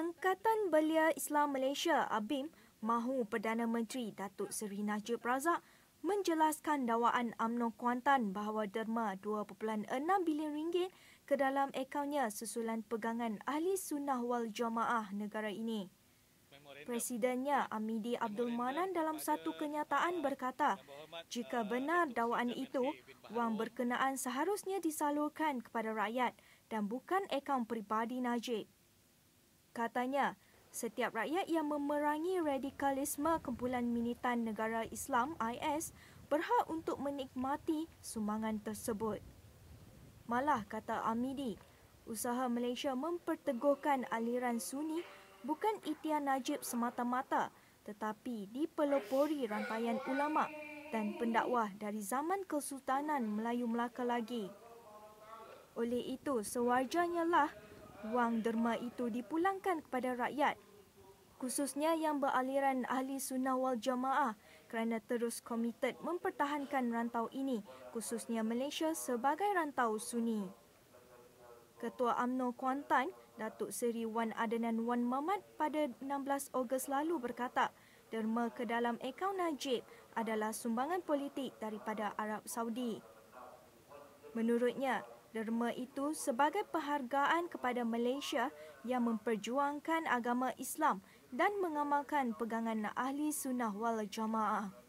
Angkatan Belia Islam Malaysia ABIM mahu Perdana Menteri Datuk Seri Najib Razak menjelaskan dakwaan UMNO Kuantan bahawa derma 2.6 bilion ringgit ke dalam akaunnya susulan pegangan Ahli Sunnah Wal Jamaah negara ini. Presidennya Amidi Abdul Manan dalam satu kenyataan berkata, jika benar dakwaan itu, wang berkenaan seharusnya disalurkan kepada rakyat dan bukan akaun peribadi Najib. Katanya, setiap rakyat yang memerangi radikalisme kumpulan militan negara Islam IS berhak untuk menikmati sumbangan tersebut. Malah kata Amidi, usaha Malaysia memperteguhkan aliran Sunni bukan itian Najib semata-mata tetapi dipelopori rantaian ulama dan pendakwah dari zaman Kesultanan Melayu Melaka lagi. Oleh itu, sewajarnya lah wang derma itu dipulangkan kepada rakyat khususnya yang beraliran ahli sunnah wal jamaah kerana terus komited mempertahankan rantau ini khususnya Malaysia sebagai rantau sunni. Ketua AMNO Kuantan, Datuk Seri Wan Adenan Wan Mamat pada 16 Ogos lalu berkata, derma ke dalam akaun Najib adalah sumbangan politik daripada Arab Saudi. Menurutnya, Derma itu sebagai penghargaan kepada Malaysia yang memperjuangkan agama Islam dan mengamalkan pegangan ahli sunnah wal jamaah.